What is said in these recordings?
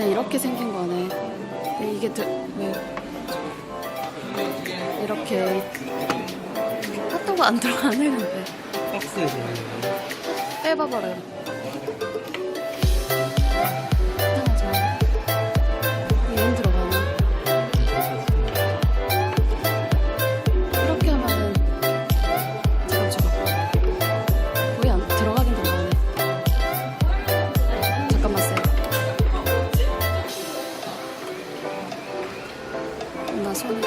그냥 이렇게 생긴 거네. 네, 이게 드, 왜 이렇게 핫도그 안 들어가네 근데. 박스에 들어있는 거. 빼봐버려. 나 손이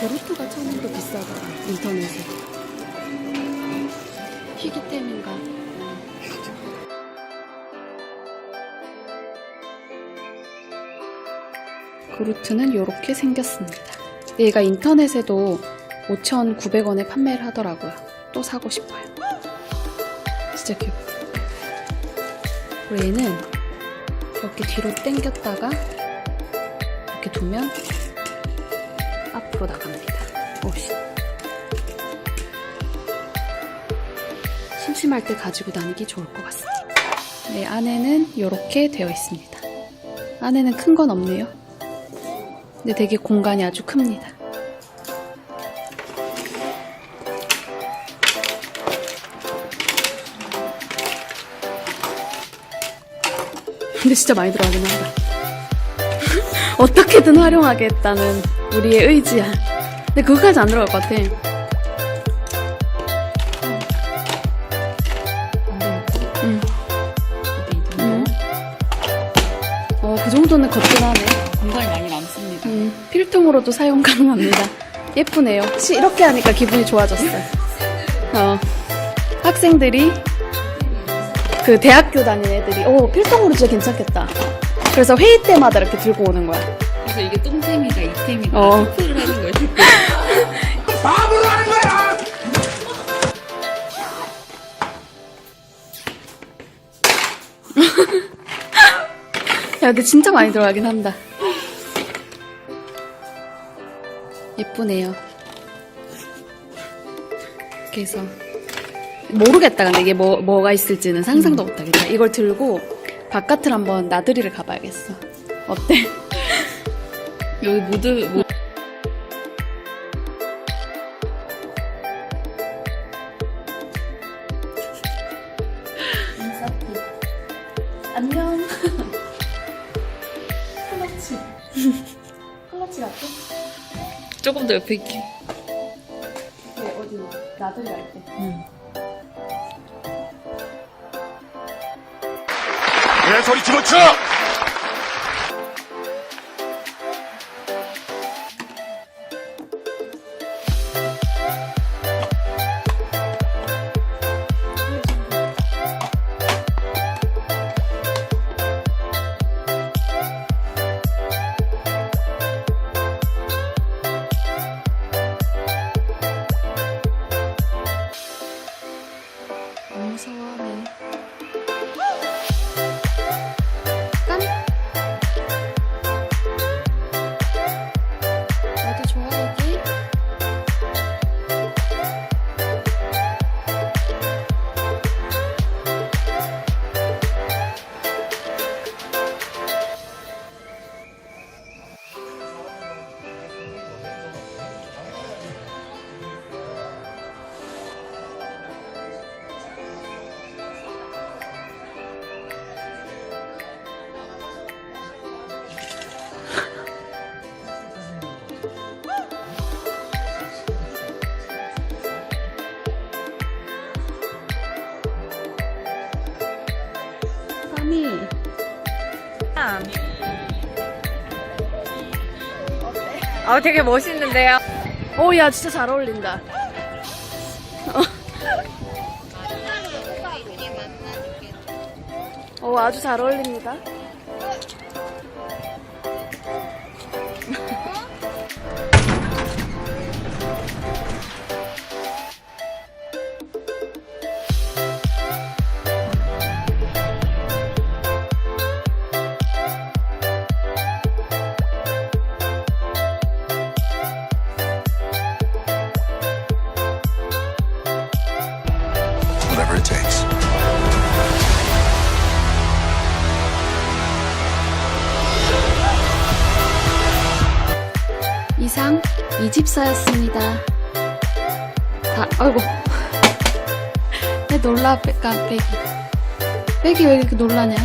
보루트가 처음부터 비싸더라 인터넷에. 희귀 때문인가 그루트는 이렇게 생겼습니다. 얘가 인터넷에도 5,900원에 판매를 하더라고요. 또 사고 싶어요. 진짜 귀엽다. 그리고 얘는 이렇게 뒤로 당겼다가 이렇게 두면 앞으로 나갑니다. 오씨. 심심할 때 가지고 다니기 좋을 것 같습니다. 네, 안에는 이렇게 되어 있습니다. 안에는 큰 건 없네요. 근데 되게 공간이 아주 큽니다. 근데 진짜 많이 들어가긴 한다. 어떻게든 활용하겠다는 우리의 의지야. 근데 그거까지 안 들어갈 것 같아. 응. 응. 어, 그 정도는 거뜬하네. 필통으로도 사용 가능합니다. 예쁘네요. 혹시 이렇게 하니까 기분이 좋아졌어요. 어, 학생들이 그 대학교 다니는 애들이 오 필통으로 진짜 괜찮겠다. 그래서 회의 때마다 이렇게 들고 오는 거야. 그래서 이게 똥템이다, 이템이다, 어. 토크를 하는 거예요. 야, 근데 진짜 많이 들어가긴 한다. 예쁘네요. 그래서 모르겠다. 근데 이게 뭐 뭐가 있을지는 상상도 못하겠다. 이걸 들고 바깥을 한번 나들이를 가봐야겠어. 어때? 여기 모두, 뭐, 안녕. 조금 더 옆에 있게. 네, 어디 나들이 갈 때. 내 소리 집어쳐! 아, 되게 멋있는데요? 오, 야, 진짜 잘 어울린다. 어, 아주 잘 어울립니다. 이집사였습니다. 다, 아이고. 왜 놀라, 빼기. 빼기 왜 이렇게 놀라냐?